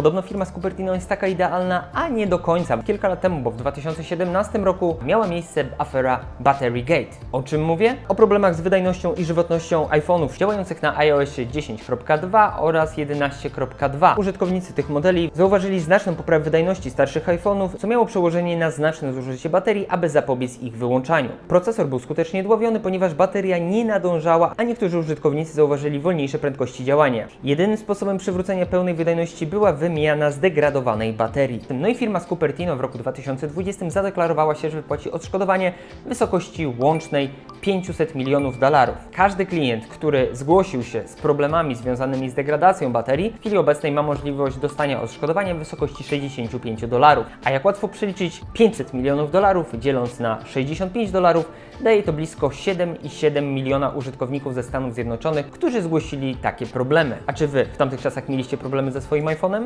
Podobno firma z Cupertino jest taka idealna, a nie do końca. Kilka lat temu, bo w 2017 roku miała miejsce afera Battery Gate. O czym mówię? O problemach z wydajnością i żywotnością iPhone'ów działających na iOSie 10.2 oraz 11.2. Użytkownicy tych modeli zauważyli znaczną poprawę wydajności starszych iPhone'ów, co miało przełożenie na znaczne zużycie baterii, aby zapobiec ich wyłączaniu. Procesor był skutecznie dławiony, ponieważ bateria nie nadążała, a niektórzy użytkownicy zauważyli wolniejsze prędkości działania. Jedynym sposobem przywrócenia pełnej wydajności była wymiana zdegradowanej baterii. No i firma z Cupertino w roku 2020 zadeklarowała się, że wypłaci odszkodowanie w wysokości łącznej 500 milionów dolarów. Każdy klient, który zgłosił się z problemami związanymi z degradacją baterii, w chwili obecnej ma możliwość dostania odszkodowania w wysokości 65 dolarów. A jak łatwo przeliczyć 500 milionów dolarów dzieląc na 65 dolarów, daje to blisko 7,7 miliona użytkowników ze Stanów Zjednoczonych, którzy zgłosili takie problemy. A czy Wy w tamtych czasach mieliście problemy ze swoim iPhone'em?